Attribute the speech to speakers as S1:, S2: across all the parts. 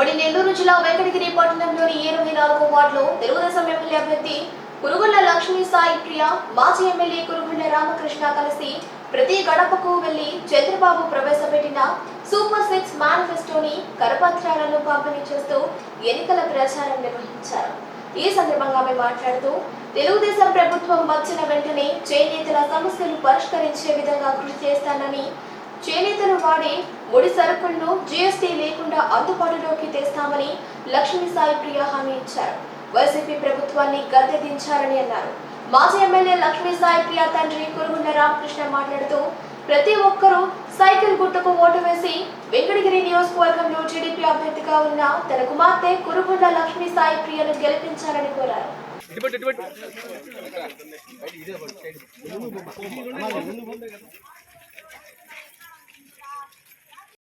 S1: ఉమ్మడి నెల్లూరు జిల్లా వెంకటగిరి పట్టణంలోని ఇరవై నాలుగో వార్డులో తెలుగుదేశం ఎమ్మెల్యే అభ్యర్థి కురుగుళ్ళ లక్ష్మీ సాయి ప్రియ మాజీ ఎమ్మెల్యే కురుగుళ్ళ రామకృష్ణ కలిసి ప్రతి గడపకు వెళ్ళి చంద్రబాబు ప్రవేశపెట్టిన సూపర్ సిక్స్ మేనిఫెస్టోని కరపత్రాలను పంపిణీ చేస్తూ ఎన్నికల ప్రచారం నిర్వహించారు. ఈ సందర్భంగా ఆమె మాట్లాడుతూ తెలుగుదేశం ప్రభుత్వం వచ్చిన వెంటనే చేనేతల సమస్యలు పరిష్కరించే విధంగా కృషి చేస్తానని చేనేతను వాడే ముడి సరుకులను జీఎస్టీ లేకుండా అందుబాటులోకి తెస్తామని లక్ష్మీ సాయి ప్రియ హామీ ఇచ్చారు. వైసీపీ ప్రభుత్వాన్ని గద్దె దించారని అన్నారు. మాజీ ఎమ్మెల్యే లక్ష్మీ సాయి ప్రియ తండ్రి కురుగుండ రామకృష్ణ మాట్లాడుతూ ప్రతి ఒక్కరూ సైకిల్ గుర్తుకు ఓటు వేసి వెంకటగిరి నియోజకవర్గంలో టీడీపీ అభ్యర్థిగా ఉన్న తన కుమార్తె కురుగుండ లక్ష్మీ సాయి ప్రియను గెలిపించాలని కోరారు.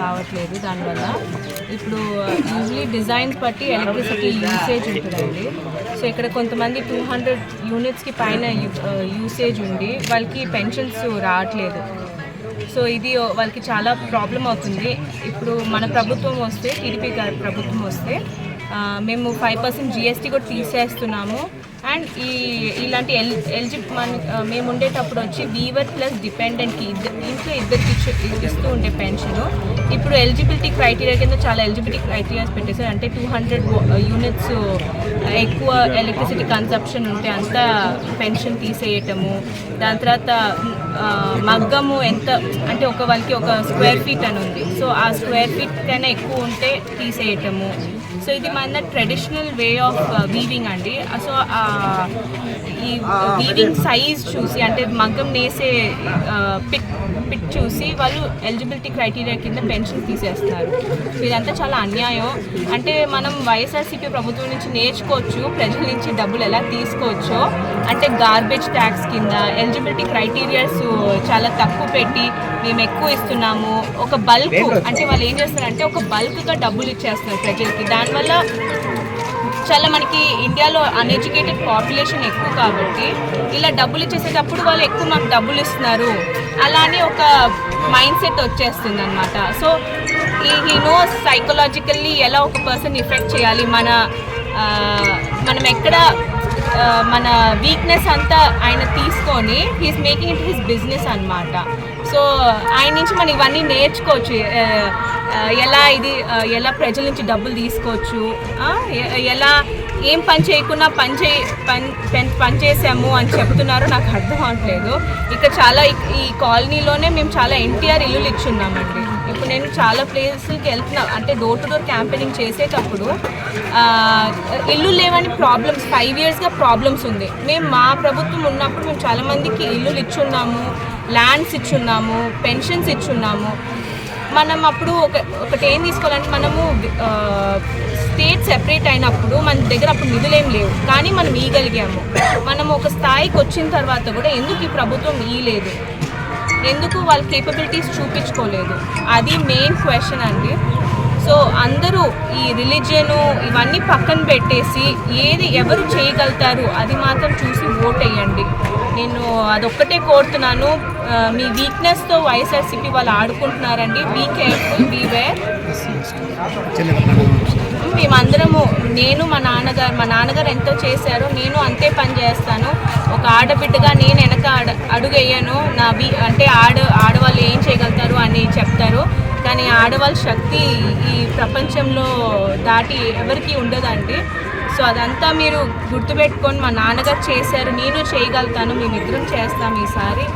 S2: రావట్లేదు దానివల్ల. ఇప్పుడు uh, యూజువలీ డిజైన్స్ బట్టి ఎలక్ట్రిసిటీ యూసేజ్ ఉంటుందండి. సో ఇక్కడ కొంతమంది టూ హండ్రెడ్ యూనిట్స్కి పైన యూసేజ్ uh, ఉండి వాళ్ళకి పెన్షన్స్ రావట్లేదు. సో ఇది uh, వాళ్ళకి చాలా ప్రాబ్లం అవుతుంది. ఇప్పుడు మన ప్రభుత్వం వస్తే టీడీపీ గారి ప్రభుత్వం వస్తే మేము ఫైవ్ పర్సెంట్ జిఎస్టీ కూడా తీసేస్తున్నాము. అండ్ ఈ ఇలాంటి ఎల్ ఎల్జి మన మేము ఉండేటప్పుడు వచ్చి వీవర్ ప్లస్ డిపెండెంట్కి ఇద్దరు ఇంట్లో ఇద్దరికి ఇస్తూ ఉండే పెన్షన్. ఇప్పుడు ఎలిజిబిలిటీ క్రైటీరియా కింద చాలా ఎలిజిబిలిటీ క్రైటీరియాస్ పెట్టేశారు. అంటే టూ హండ్రెడ్ యూనిట్స్ ఎక్కువ ఎలక్ట్రిసిటీ కన్సప్షన్ ఉంటే అంతా పెన్షన్ తీసేయటము. దాని తర్వాత మగ్గము ఎంత అంటే ఒక వాళ్ళకి ఒక స్క్వేర్ ఫీట్ అని ఉంది. సో ఆ స్క్వేర్ ఫీట్ కన్నా ఎక్కువ ఉంటే తీసేయటము. సో ఇది మన ట్రెడిషనల్ వే ఆఫ్ వీవింగ్ అండి. సో ఈ వీవింగ్ సైజ్ చూసి అంటే మగ్గం నేసే పిట్ పిట్ చూసి వాళ్ళు ఎలిజిబిలిటీ క్రైటీరియా కింద పెన్షన్ తీసేస్తున్నారు. సో ఇదంతా చాలా అన్యాయం. అంటే మనం వైఎస్ఆర్సీపీ ప్రభుత్వం నుంచి నేర్చుకోవచ్చు ప్రజల నుంచి డబ్బులు ఎలా తీసుకోవచ్చో. అంటే గార్బేజ్ ట్యాక్స్ కింద ఎలిజిబిలిటీ క్రైటీరియాస్ చాలా తక్కువ పెట్టి మేము ఎక్కువ ఇస్తున్నాము. ఒక బల్క్ అంటే వాళ్ళు ఏం చేస్తారంటే ఒక బల్క్గా డబ్బులు ఇచ్చేస్తున్నారు ప్రజలకి. దానివల్ల చాలా మనకి ఇండియాలో అన్ఎడ్యుకేటెడ్ పాపులేషన్ ఎక్కువ కాబట్టి ఇలా డబ్బులు ఇచ్చేసేటప్పుడు వాళ్ళు ఎక్కువ మాకు డబ్బులు ఇస్తున్నారు. అలానే ఒక మైండ్ సెట్ వచ్చేస్తుంది అనమాట సో ఈ నో సైకలాజికల్లీ ఎలా ఒక పర్సన్ ఇఫెక్ట్ చేయాలి. మన మనం ఎక్కడ మన వీక్నెస్ అంతా ఆయన తీసుకొని he's making it his business అన్నమాట. సో ఆయన నుంచి మనం ఇవన్నీ నేర్చుకోవచ్చు. ఎలా ఇది ఎలా ప్రజల నుంచి డబ్బులు తీసుకోవచ్చు ఎలా ఏం పని చేయకుండా పని చే పని పని- పని చేసాము అని చెప్తున్నారు నాకు అర్థం అవట్లేదు ఇక్కడ చాలా ఈ- ఈ కాలనీలోనే మేము చాలా ఎన్టీఆర్ ఇల్లులు ఇచ్చున్నామండి. ఇప్పుడు నేను చాలా ప్లేసెస్కి వెళ్తున్నా అంటే డోర్ టు డోర్ క్యాంపెయినింగ్ చేసేటప్పుడు ఇల్లు లేవని ప్రాబ్లమ్స్ ఫైవ్ ఇయర్స్గా ప్రాబ్లమ్స్ ఉంది. మేము మా ప్రభుత్వం ఉన్నప్పుడు మేము చాలామందికి ఇల్లులు ఇచ్చున్నాము ల్యాండ్స్ ఇచ్చున్నాము పెన్షన్స్ ఇచ్చున్నాము. మనం అప్పుడు ఒక ఒకటి ఏం తీసుకోవాలంటే మనము స్టేట్ సెపరేట్ అయినప్పుడు మన దగ్గర అప్పుడు నిధులేం లేవు. కానీ మనం ఇయగలిగాము మనం ఒక స్థాయికి వచ్చిన తర్వాత కూడా ఎందుకు ఈ ప్రభుత్వం ఇయలేదు ఎందుకు వాళ్ళ కేపబిలిటీస్ చూపించుకోలేదు? అది మెయిన్ క్వశ్చన్ అండి. సో అందరూ ఈ రిలీజియను ఇవన్నీ పక్కన పెట్టేసి ఏది ఎవరు చేయగలుగుతారు అది మాత్రం చూసి ఓట్ వేయండి. నేను అదొక్కటే కోరుతున్నాను. మీ వీక్నెస్తో వైఎస్ఆర్సీపీ వాళ్ళు ఆడుకుంటున్నారండి. బీ కేర్ఫుల్ బీ వేర్ మేమందరము నేను మా నాన్నగారు మా నాన్నగారు ఎంతో చేశారో నేను అంతే పని చేస్తాను. ఒక ఆడబిడ్డగా నేను వెనక అడ అడుగు నా బి అంటే ఆడ ఆడవాళ్ళు ఏం చేయగలుగుతారు అని చెప్తారు. కానీ ఆడవాళ్ళ శక్తి ఈ ప్రపంచంలో దాటి ఎవరికి ఉండదండి. సో అదంతా మీరు గుర్తుపెట్టుకొని మా నాన్నగారు చేశారు. నేను చేయగలుగుతాను. మేమిద్దరం చేస్తాం ఈసారి.